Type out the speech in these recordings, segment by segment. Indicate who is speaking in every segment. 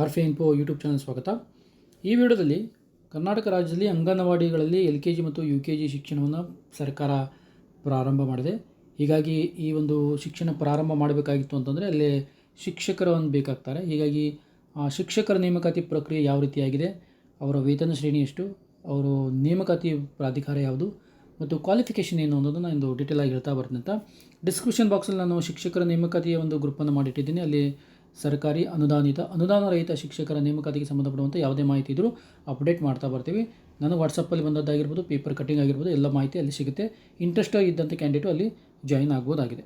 Speaker 1: R ಫಿ info YouTube channel ಸ್ವಾಗತ. ಈ ವಿಡಿಯೋದಲ್ಲಿ ಕರ್ನಾಟಕ ರಾಜ್ಯದಲ್ಲಿ ಅಂಗನವಾಡಿಗಳಲ್ಲಿ ಎಲ್ ಕೆ ಜಿ ಮತ್ತು ಯು ಕೆ ಜಿ ಶಿಕ್ಷಣವನ್ನು ಸರ್ಕಾರ ಪ್ರಾರಂಭ ಮಾಡಿದೆ. ಹೀಗಾಗಿ ಈ ಒಂದು ಶಿಕ್ಷಣ ಪ್ರಾರಂಭ ಮಾಡಬೇಕಾಗಿತ್ತು ಅಂತಂದರೆ ಅಲ್ಲಿ ಶಿಕ್ಷಕರ ಒಂದು ಬೇಕಾಗ್ತಾರೆ. ಹೀಗಾಗಿ ಶಿಕ್ಷಕರ ನೇಮಕಾತಿ ಪ್ರಕ್ರಿಯೆ ಯಾವ ರೀತಿಯಾಗಿದೆ, ಅವರ ವೇತನ ಶ್ರೇಣಿ ಎಷ್ಟು, ಅವರು ನೇಮಕಾತಿ ಪ್ರಾಧಿಕಾರ ಯಾವುದು, ಮತ್ತು ಕ್ವಾಲಿಫಿಕೇಷನ್ ಏನು ಅನ್ನೋದನ್ನು ನಾನು ಡೀಟೇಲ್ ಆಗಿ ಹೇಳ್ತಾ ಬರ್ತೀನಿ ಅಂತ. ಡಿಸ್ಕ್ರಿಪ್ಷನ್ ಬಾಕ್ಸಲ್ಲಿ ನಾನು ಶಿಕ್ಷಕರ ನೇಮಕಾತಿಯ ಒಂದು ಗ್ರೂಪನ್ನು ಮಾಡಿಟ್ಟಿದ್ದೀನಿ. ಅಲ್ಲಿ ಸರ್ಕಾರಿ ಅನುದಾನಿತ ಅನುದಾನ ರಹಿತ ಶಿಕ್ಷಕರ ನೇಮಕಾತಿಗೆ ಸಂಬಂಧಪಡುವಂಥ ಯಾವುದೇ ಮಾಹಿತಿ ಇದ್ದರೂ ಅಪ್ಡೇಟ್ ಮಾಡ್ತಾ ಬರ್ತೀವಿ. ನಾನು ವಾಟ್ಸಪ್ಪಲ್ಲಿ ಬಂದದ್ದಾಗಿರ್ಬೋದು ಪೇಪರ್ ಕಟ್ಟಿಂಗ್ ಆಗಿರ್ಬೋದು, ಎಲ್ಲ ಮಾಹಿತಿ ಅಲ್ಲಿ ಸಿಗುತ್ತೆ. ಇಂಟ್ರೆಸ್ಟ್ ಇದ್ದಂಥ ಕ್ಯಾಂಡಿಡೇಟು ಅಲ್ಲಿ ಜಾಯಿನ್ ಆಗ್ಬೋದಾಗಿದೆ.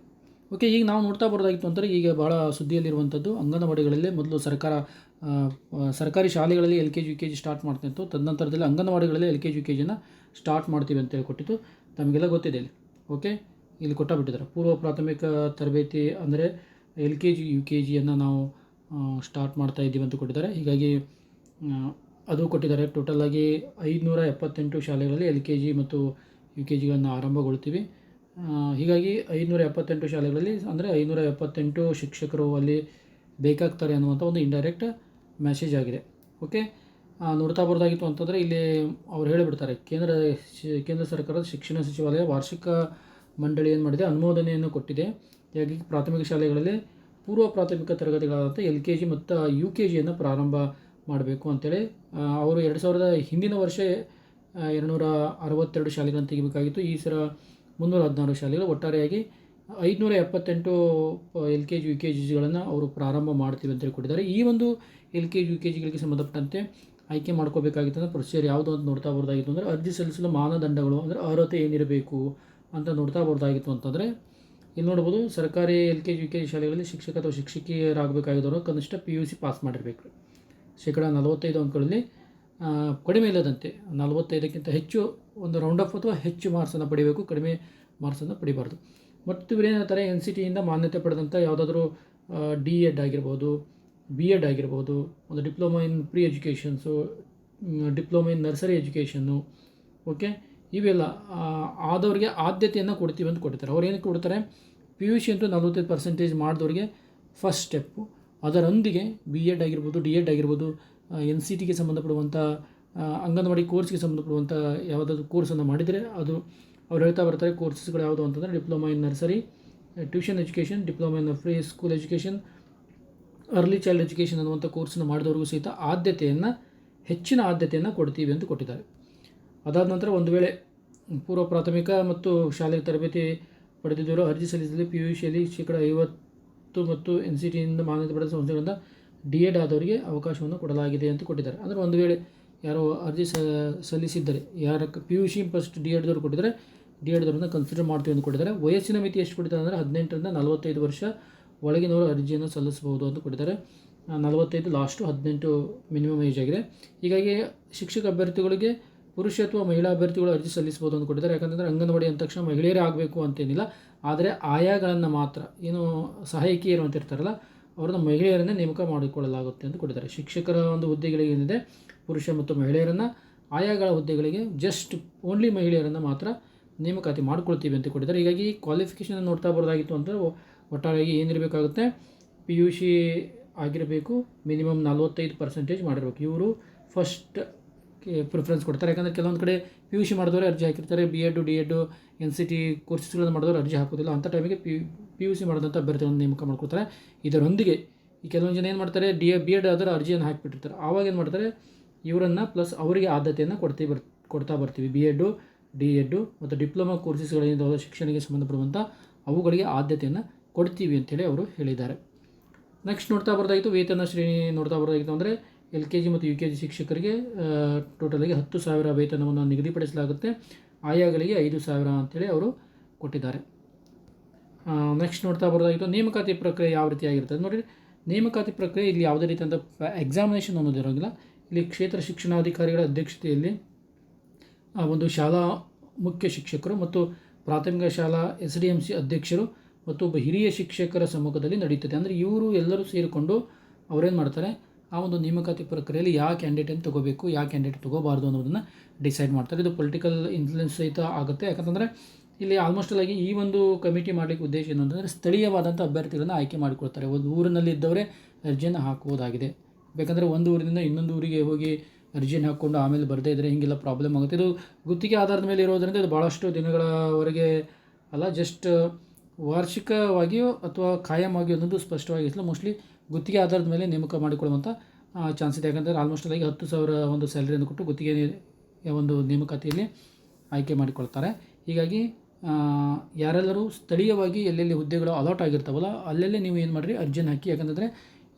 Speaker 1: ಓಕೆ ಈಗ ನಾವು ನೋಡ್ತಾ ಬರೋದಾಗಿತ್ತು ಅಂದರೆ ಈಗ ಭಾಳ ಸುದ್ದಿಯಲ್ಲಿರುವಂಥದ್ದು ಅಂಗನವಾಡಿಗಳಲ್ಲೇ ಮೊದಲು ಸರ್ಕಾರ ಸರ್ಕಾರಿ ಶಾಲೆಗಳಲ್ಲಿ L K G U K G start ಮಾಡ್ತಿತ್ತು ತದನಂತರದಲ್ಲಿ ಅಂಗನವಾಡಿಗಳಲ್ಲಿ L K G U K ಜಿನ ಸ್ಟಾರ್ಟ್ ಮಾಡ್ತೀವಿ ಅಂತೇಳಿ ಕೊಟ್ಟಿತ್ತು ತಮಗೆಲ್ಲ ಗೊತ್ತಿದೆ ಓಕೆ ಇಲ್ಲಿ ಕೊಟ್ಟಾಬಿಟ್ಟಿದ್ದಾರೆ ಪೂರ್ವ ಪ್ರಾಥಮಿಕ ತರಬೇತಿ ಅಂದರೆ L K G U K ಜಿಯನ್ನು ನಾವು ಸ್ಟಾರ್ಟ್ ಮಾಡ್ತಾ ಇದ್ದೀವಿ ಅಂತ ಕೊಟ್ಟಿದ್ದಾರೆ. ಹೀಗಾಗಿ ಅದು ಕೊಟ್ಟಿದ್ದಾರೆ. ಟೋಟಲಾಗಿ ಐದುನೂರ ಎಪ್ಪತ್ತೆಂಟು ಶಾಲೆಗಳಲ್ಲಿ ಎಲ್ ಕೆ ಜಿ ಮತ್ತು ಯು ಕೆ ಜಿಗಳನ್ನು ಆರಂಭಗೊಳ್ತೀವಿ ಹೀಗಾಗಿ ಐದುನೂರ ಎಪ್ಪತ್ತೆಂಟು ಶಾಲೆಗಳಲ್ಲಿ ಅಂದರೆ ಐನೂರ ಎಪ್ಪತ್ತೆಂಟು ಶಿಕ್ಷಕರು ಅಲ್ಲಿ ಬೇಕಾಗ್ತಾರೆ ಅನ್ನುವಂಥ ಒಂದು ಇಂಡೈರೆಕ್ಟ್ ಮೆಸೇಜ್ ಆಗಿದೆ. ಓಕೆ ನೋಡ್ತಾ ಬರೋದಾಗಿತ್ತು ಅಂತಂದರೆ ಇಲ್ಲಿ ಅವ್ರು ಹೇಳಿಬಿಡ್ತಾರೆ, ಕೇಂದ್ರ ಕೇಂದ್ರ ಸರ್ಕಾರದ ಶಿಕ್ಷಣ ಸಚಿವಾಲಯ ವಾರ್ಷಿಕ ಮಂಡಳಿ ಏನು ಮಾಡಿದೆ? ಅನುಮೋದನೆಯನ್ನು ಕೊಟ್ಟಿದೆ. ಹೀಗಾಗಿ ಪ್ರಾಥಮಿಕ ಶಾಲೆಗಳಲ್ಲಿ ಪೂರ್ವ ಪ್ರಾಥಮಿಕ ತರಗತಿಗಳಾದಂಥ ಎಲ್ ಕೆ ಜಿ ಮತ್ತು ಯು ಕೆ ಜಿಯನ್ನು ಪ್ರಾರಂಭ ಮಾಡಬೇಕು ಅಂತೇಳಿ ಅವರು ಎರಡು ಸಾವಿರದ ಹಿಂದಿನ ವರ್ಷ ಎರಡುನೂರ ಅರವತ್ತೆರಡು ಶಾಲೆಗಳನ್ನು ತೆಗಿಬೇಕಾಗಿತ್ತು. ಈ ಸಲ ಮುನ್ನೂರ ಹದಿನಾರು ಶಾಲೆಗಳು ಒಟ್ಟಾರೆಯಾಗಿ ಐದುನೂರ ಎಪ್ಪತ್ತೆಂಟು L K G, U K ಜಿಗಳನ್ನು ಅವರು ಪ್ರಾರಂಭ ಮಾಡ್ತೀವಿ ಅಂತೇಳಿ ಕೊಟ್ಟಿದ್ದಾರೆ. ಈ ಒಂದು L K G, U K ಜಿಗಳಿಗೆ ಸಂಬಂಧಪಟ್ಟಂತೆ ಆಯ್ಕೆ ಮಾಡ್ಕೋಬೇಕಾಗಿತ್ತು ಅಂದರೆ ಪ್ರೊಸೀಜರ್ ಯಾವುದು ಅಂತ ನೋಡ್ತಾ ಬರ್ದಾಗಿತ್ತು ಅಂದರೆ ಅರ್ಜಿ ಸಲ್ಲಿಸಲು ಮಾನದಂಡಗಳು ಅಂದರೆ ಅರ್ಹತೆ ಏನಿರಬೇಕು ಅಂತ ನೋಡ್ತಾ ಬರ್ದಾಗಿತ್ತು ಅಂತಂದರೆ ಇಲ್ಲಿ ನೋಡ್ಬೋದು ಸರ್ಕಾರಿ L K G U K G ಶಾಲೆಗಳಲ್ಲಿ ಶಿಕ್ಷಕ ಅಥವಾ ಶಿಕ್ಷಕಿಯರಾಗಬೇಕಾಗಿದ್ದವರು ಕನಿಷ್ಠ ಪಿ ಯು ಸಿ ಪಾಸ್ ಮಾಡಿರಬೇಕು. ಶೇಕಡ ನಲವತ್ತೈದು ಅಂಕಗಳಲ್ಲಿ ಕಡಿಮೆ ಇಲ್ಲದಂತೆ ನಲವತ್ತೈದಕ್ಕಿಂತ ಹೆಚ್ಚು ಒಂದು ರೌಂಡ್ ಆಫ್ ಅಥವಾ ಹೆಚ್ಚು ಮಾರ್ಕ್ಸನ್ನು ಪಡಿಬೇಕು, ಕಡಿಮೆ ಮಾರ್ಕ್ಸನ್ನು ಪಡಿಬಾರ್ದು. ಮತ್ತು ಬೇರೆ ಎನ್ ಸಿ ಟಿಯಿಂದ ಮಾನ್ಯತೆ ಪಡೆದಂಥ ಯಾವುದಾದ್ರೂ ಡಿ ಎಡ್ ಆಗಿರ್ಬೋದು ಬಿ ಎಡ್ ಆಗಿರ್ಬೋದು, ಒಂದು diploma in pre educations diploma in nursery education okay ಇವೆಲ್ಲ ಆದವ್ರಿಗೆ ಆದ್ಯತೆಯನ್ನು ಕೊಡ್ತೀವಿ ಅಂತ ಕೊಡ್ತಾರೆ ಅವ್ರು ಏನಕ್ಕೆ ಕೊಡ್ತಾರೆ? ಪಿ ಯು ಸಿ ಅಂತೂ ನಲ್ವತ್ತೈದು ಪರ್ಸೆಂಟೇಜ್ ಮಾಡಿದವ್ರಿಗೆ ಫಸ್ಟ್ ಸ್ಟೆಪ್ಪು ಅದರೊಂದಿಗೆ ಬಿ ಎಡ್ ಆಗಿರ್ಬೋದು ಡಿ ಎಡ್ ಆಗಿರ್ಬೋದು ಎನ್ ಸಿ ಟಿಗೆ ಸಂಬಂಧಪಡುವಂಥ ಅಂಗನವಾಡಿ ಕೋರ್ಸ್ಗೆ ಸಂಬಂಧಪಡುವಂಥ ಯಾವುದಾದ್ರು ಕೋರ್ಸನ್ನು ಮಾಡಿದರೆ ಅದು ಅವ್ರು ಹೇಳ್ತಾ ಬರ್ತಾರೆ ಕೋರ್ಸಸ್ಗಳು ಯಾವುದು ಅಂತಂದರೆ diploma in nursery tuition education diploma in free school education early child education ಅನ್ನುವಂಥ ಕೋರ್ಸನ್ನು ಮಾಡಿದವ್ರಿಗೂ ಸಹಿತ ಆದ್ಯತೆಯನ್ನು, ಹೆಚ್ಚಿನ ಆದ್ಯತೆಯನ್ನು ಕೊಡ್ತೀವಿ ಅಂತ ಕೊಟ್ಟಿದ್ದಾರೆ. ಅದಾದ ನಂತರ ಒಂದು ವೇಳೆ ಪೂರ್ವ ಪ್ರಾಥಮಿಕ ಮತ್ತು ಶಾಲೆ ತರಬೇತಿ ಪಡೆದಿದ್ದವರು ಅರ್ಜಿ ಸಲ್ಲಿಸಿದರೆ ಪಿ ಯು ಸಿಯಲ್ಲಿ ಶೇಕಡ ಐವತ್ತು ಮತ್ತು ಎನ್ ಸಿ ಟಿಯಿಂದ ಮಾನ್ಯತೆ ಪಡೆದ ಸಂಸ್ಥೆಗಳಿಂದ ಡಿ ಎಡ್ ಆದವರಿಗೆ ಅವಕಾಶವನ್ನು ಕೊಡಲಾಗಿದೆ ಅಂತ ಕೊಟ್ಟಿದ್ದಾರೆ. ಅಂದರೆ ಒಂದು ವೇಳೆ ಯಾರೋ ಅರ್ಜಿ ಸಲ್ಲಿಸಿದ್ದರೆ, ಯಾರ P U C first D ಎಡ್ದವರು ಕೊಟ್ಟಿದ್ದಾರೆ ಡಿ ಎಡ್ದವ್ರನ್ನ ಕನ್ಸಿಡರ್ ಮಾಡ್ತೀವಿ ಅಂತ ಕೊಟ್ಟಿದ್ದಾರೆ. ವಯಸ್ಸಿನ ಮಿತಿ ಎಷ್ಟು ಕೊಟ್ಟಿದ್ದಾರೆ ಅಂದರೆ ಹದಿನೆಂಟರಿಂದ ನಲವತ್ತೈದು ವರ್ಷ ಒಳಗಿನವರು ಅರ್ಜಿಯನ್ನು ಸಲ್ಲಿಸಬಹುದು ಅಂತ ಕೊಟ್ಟಿದ್ದಾರೆ. ನಲವತ್ತೈದು ಲಾಸ್ಟು ಹದಿನೆಂಟು ಮಿನಿಮಮ್ ಏಜ್ ಆಗಿದೆ. ಹೀಗಾಗಿ ಶಿಕ್ಷಕ ಅಭ್ಯರ್ಥಿಗಳಿಗೆ ಪುರುಷ ಅಥವಾ ಮಹಿಳಾ ಅಭ್ಯರ್ಥಿಗಳು ಅರ್ಜಿ ಸಲ್ಲಿಸಬಹುದು ಅಂತ ಕೊಟ್ಟಿದ್ದಾರೆ. ಯಾಕಂತಂದರೆ ಅಂಗನವಾಡಿ ಅಂದ ತಕ್ಷಣ ಮಹಿಳೆಯರೇ ಆಗಬೇಕು ಅಂತೇನಿಲ್ಲ. ಆದರೆ ಆಯಾಗಳನ್ನು ಮಾತ್ರ, ಏನು ಸಹಾಯಕಿಯರು ಅಂತ ಇರ್ತಾರಲ್ಲ, ಅವ್ರನ್ನ ಮಹಿಳೆಯರನ್ನೇ ನೇಮಕ ಮಾಡಿಕೊಳ್ಳಲಾಗುತ್ತೆ ಅಂತ ಕೊಟ್ಟಿದ್ದಾರೆ. ಶಿಕ್ಷಕರ ಒಂದು ಹುದ್ದೆಗಳಿಗೆ ಏನಿದೆ, ಪುರುಷ ಮತ್ತು ಮಹಿಳೆಯರನ್ನು ಆಯಾಗಳ ಹುದ್ದೆಗಳಿಗೆ ಜಸ್ಟ್ ಓನ್ಲಿ ಮಹಿಳೆಯರನ್ನು ಮಾತ್ರ ನೇಮಕಾತಿ ಮಾಡ್ಕೊಳ್ತೀವಿ ಅಂತ ಕೊಟ್ಟಿದ್ದಾರೆ. ಹೀಗಾಗಿ ಕ್ವಾಲಿಫಿಕೇಷನ್ ನೋಡ್ತಾ ಬರೋದಾಗಿತ್ತು ಅಂದರೆ ಒಟ್ಟಾರೆಯಾಗಿ ಏನಿರಬೇಕಾಗುತ್ತೆ ಪಿ ಯು ಸಿ ಆಗಿರಬೇಕು ಮಿನಿಮಮ್ ನಲ್ವತ್ತೈದು ಪರ್ಸೆಂಟೇಜ್ ಮಾಡಿರಬೇಕು. ಇವರು ಫಸ್ಟ್ ಪ್ರಿಫರೆನ್ಸ್ ಕೊಡ್ತಾರೆ. ಯಾಕಂದರೆ ಕೆಲವೊಂದು ಕಡೆ ಪಿ ಯು ಸಿ ಮಾಡಿದವರು ಅರ್ಜಿ ಹಾಕಿರ್ತಾರೆ. B Ed D Ed N C T ಕೋರ್ಸಸ್ಗಳನ್ನು ಮಾಡಿದವರು ಅರ್ಜಿ ಹಾಕೋದಿಲ್ಲ. ಅಂಥ ಟೈಮಿಗೆ ಪಿ ಪಿ ಯು ಸಿ ಮಾಡಿದಂಥ ಅಭ್ಯರ್ಥಿಗಳನ್ನು ನೇಮಕ ಮಾಡ್ಕೊಳ್ತಾರೆ ಇದರೊಂದಿಗೆ ಈ ಕೆಲವೊಂದು ಜನ ಏನು ಮಾಡ್ತಾರೆ ಡಿ ಎ ಬಿ ಎಡ್ ಅದರ ಅರ್ಜಿಯನ್ನು ಹಾಕಿಬಿಟ್ಟಿರ್ತಾರೆ. ಆವಾಗ ಏನು ಮಾಡ್ತಾರೆ, ಇವರನ್ನು ಪ್ಲಸ್ ಅವರಿಗೆ ಆದ್ಯತೆಯನ್ನು ಕೊಡ್ತೀವಿ ಬರ್, ಕೊಡ್ತಾ ಬರ್ತೀವಿ. ಬಿ ಎಡ್ಡು ಡಿ ಎಡ್ಡು ಮತ್ತು ಡಿಪ್ಲೊಮಾ ಕೋರ್ಸಸ್ಗಳಿಂದ ಶಿಕ್ಷಣಕ್ಕೆ ಸಂಬಂಧಪಡುವಂಥ ಅವುಗಳಿಗೆ ಆದ್ಯತೆಯನ್ನು ಕೊಡ್ತೀವಿ ಅಂತೇಳಿ ಅವರು ಹೇಳಿದ್ದಾರೆ. ನೆಕ್ಸ್ಟ್ ನೋಡ್ತಾ ಬರೋದಾಯಿತು ವೇತನ ಶ್ರೇಣಿ ನೋಡ್ತಾ ಬರೋದಾಗಿತ್ತು ಅಂದರೆ ಎಲ್ ಕೆ ಜಿ ಮತ್ತು ಯು ಕೆ ಜಿ ಶಿಕ್ಷಕರಿಗೆ ಟೋಟಲಾಗಿ ಹತ್ತು ಸಾವಿರ ವೇತನವನ್ನು ನಿಗದಿಪಡಿಸಲಾಗುತ್ತೆ. ಆಯಾಗಳಿಗೆ ಐದು ಸಾವಿರ ಅಂತೇಳಿ ಅವರು ಕೊಟ್ಟಿದ್ದಾರೆ. ನೆಕ್ಸ್ಟ್ ನೋಡ್ತಾ ಬರೋದಾಗಿತ್ತು, ನೇಮಕಾತಿ ಪ್ರಕ್ರಿಯೆ ಯಾವ ರೀತಿಯಾಗಿರ್ತದೆ ನೋಡಿ ನೇಮಕಾತಿ ಪ್ರಕ್ರಿಯೆ ಇಲ್ಲಿ ಯಾವುದೇ ರೀತಿಯಾದ ಎಕ್ಸಾಮಿನೇಷನ್ ಅನ್ನೋದು ಇರೋಂಗಿಲ್ಲ. ಇಲ್ಲಿ ಕ್ಷೇತ್ರ ಶಿಕ್ಷಣಾಧಿಕಾರಿಗಳ ಅಧ್ಯಕ್ಷತೆಯಲ್ಲಿ ಒಂದು ಶಾಲಾ ಮುಖ್ಯ ಶಿಕ್ಷಕರು ಮತ್ತು ಪ್ರಾಥಮಿಕ ಶಾಲಾ ಎಸ್ ಡಿ ಎಂ ಸಿ ಅಧ್ಯಕ್ಷರು ಮತ್ತು ಒಬ್ಬ ಹಿರಿಯ ಶಿಕ್ಷಕರ ಸಮ್ಮುಖದಲ್ಲಿ ನಡೆಯುತ್ತದೆ ಅಂದರೆ ಇವರು ಎಲ್ಲರೂ ಸೇರಿಕೊಂಡು ಅವರೇನು ಮಾಡ್ತಾರೆ ಆ ಒಂದು ನೇಮಕಾತಿ ಪ್ರಕ್ರಿಯೆಯಲ್ಲಿ ಯಾವ ಕ್ಯಾಂಡಿಡೇಟನ್ನು ತಗೋಬೇಕು, ಯಾವ ಕ್ಯಾಂಡಿಡೇಟ್ ತಗೋಬಾರ್ದು ಅನ್ನೋದನ್ನು ಡಿಸೈಡ್ ಮಾಡ್ತಾರೆ. ಇದು ಪೊಲಿಟಿಕಲ್ ಇನ್ಫ್ಲುಯೆನ್ಸ್ ಸಹಿತ ಆಗುತ್ತೆ. ಯಾಕಂತಂದರೆ ಇಲ್ಲಿ ಆಲ್ಮೋಸ್ಟ್ ಆಗಿ ಈ ಒಂದು ಕಮಿಟಿ ಮಾಡಲಿಕ್ಕೆ ಉದ್ದೇಶ ಏನು ಅಂತಂದರೆ ಸ್ಥಳೀಯವಾದಂಥ ಅಭ್ಯರ್ಥಿಗಳನ್ನು ಆಯ್ಕೆ ಮಾಡಿಕೊಳ್ತಾರೆ. ಒಂದು ಊರಿನಲ್ಲಿ ಇದ್ದವರೇ ಅರ್ಜಿಯನ್ನು ಹಾಕುವುದಾಗಿದೆ. ಬೇಕಂದರೆ ಒಂದು ಊರಿನಿಂದ ಇನ್ನೊಂದು ಊರಿಗೆ ಹೋಗಿ ಅರ್ಜಿನ ಹಾಕ್ಕೊಂಡು ಆಮೇಲೆ ಬರದೇ ಇದ್ದರೆ ಹೀಗೆಲ್ಲ ಪ್ರಾಬ್ಲಮ್ ಆಗುತ್ತೆ. ಇದು ಗುತ್ತಿಗೆ ಆಧಾರದ ಮೇಲೆ ಇರೋದರಿಂದ ಇದು ಭಾಳಷ್ಟು ದಿನಗಳವರೆಗೆ ಅಲ್ಲ ಜಸ್ಟ್ ವಾರ್ಷಿಕವಾಗಿಯೋ ಅಥವಾ ಖಾಯಮಾಗಿಯೋ ಅನ್ನೋದು ಸ್ಪಷ್ಟವಾಗಿಲ್ಲ. ಮೋಸ್ಟ್ಲಿ ಗುತ್ತಿಗೆ ಆಧಾರದ ಮೇಲೆ ನೇಮಕ ಮಾಡಿಕೊಳ್ಳುವಂಥ ಚಾನ್ಸ್ ಇದೆ. ಯಾಕಂದರೆ ಆಲ್ಮೋಸ್ಟ್ ಆಗಿ ಹತ್ತು ಸಾವಿರ ಒಂದು ಸ್ಯಾಲ್ರಿಯನ್ನು ಕೊಟ್ಟು ಗುತ್ತಿಗೆ ಒಂದು ನೇಮಕಾತಿಯಲ್ಲಿ ಆಯ್ಕೆ ಮಾಡಿಕೊಳ್ತಾರೆ. ಹೀಗಾಗಿ ಯಾರೆಲ್ಲರೂ ಸ್ಥಳೀಯವಾಗಿ ಎಲ್ಲೆಲ್ಲಿ ಹುದ್ದೆಗಳು ಅಲಾಟ್ ಆಗಿರ್ತಾವಲ್ಲ, ಅಲ್ಲೆಲ್ಲೇ ನೀವು ಏನು ಮಾಡಿರಿ ಅರ್ಜಿನ ಹಾಕಿ. ಯಾಕಂತಂದರೆ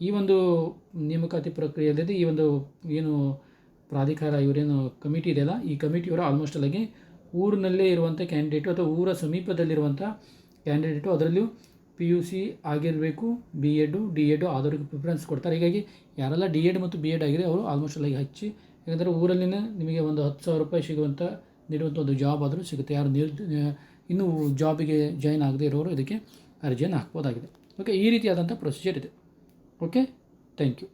Speaker 1: ಈ ಒಂದು ನೇಮಕಾತಿ ಪ್ರಕ್ರಿಯೆಯಲ್ಲಿ ಈ ಒಂದು ಏನು ಪ್ರಾಧಿಕಾರ, ಇವರೇನು ಕಮಿಟಿ ಇದೆಯಲ್ಲ, ಈ ಕಮಿಟಿಯವರು ಆಲ್ಮೋಸ್ಟ್ ಅಲ್ಲಾಗಿ ಊರಿನಲ್ಲೇ ಇರುವಂಥ ಕ್ಯಾಂಡಿಡೇಟು ಅಥವಾ ಊರ ಸಮೀಪದಲ್ಲಿರುವಂಥ ಕ್ಯಾಂಡಿಡೇಟು ಅದರಲ್ಲಿಯೂ ಪಿ ಯು ಸಿ ಆಗಿರಬೇಕು ಬಿ ಎಡ್ಡು ಡಿ ಎಡ್ಡು ಆದವ್ರಿಗೆ ಪ್ರಿಫರೆನ್ಸ್ ಕೊಡ್ತಾರೆ. ಹೀಗಾಗಿ ಯಾರೆಲ್ಲ ಡಿ ಎಡ್ ಮತ್ತು ಬಿ ಎಡ್ ಆಗಿದೆ ಅವರು ಆಲ್ಮೋಸ್ಟ್ ಅಲ್ಲಾಗಿ ಹಚ್ಚಿ, ಯಾಕಂದರೆ ಊರಲ್ಲಿನೇ ನಿಮಗೆ ಒಂದು ಹತ್ತು ಸಾವಿರ ರೂಪಾಯಿ ಸಿಗುವಂಥ ನೀಡುವಂಥ ಒಂದು ಜಾಬ್ ಆದರೂ ಸಿಗುತ್ತೆ. ಯಾರು ನಿರ್ ಇನ್ನೂ ಜಾಬಿಗೆ ಜಾಯ್ನ್ ಆಗದೇ ಇರೋರು ಇದಕ್ಕೆ ಅರ್ಜಿಯನ್ನು ಹಾಕ್ಬೋದಾಗಿದೆ. ಓಕೆ ಈ ರೀತಿಯಾದಂಥ ಪ್ರೊಸೀಜರ್ ಇದೆ. Okay thank you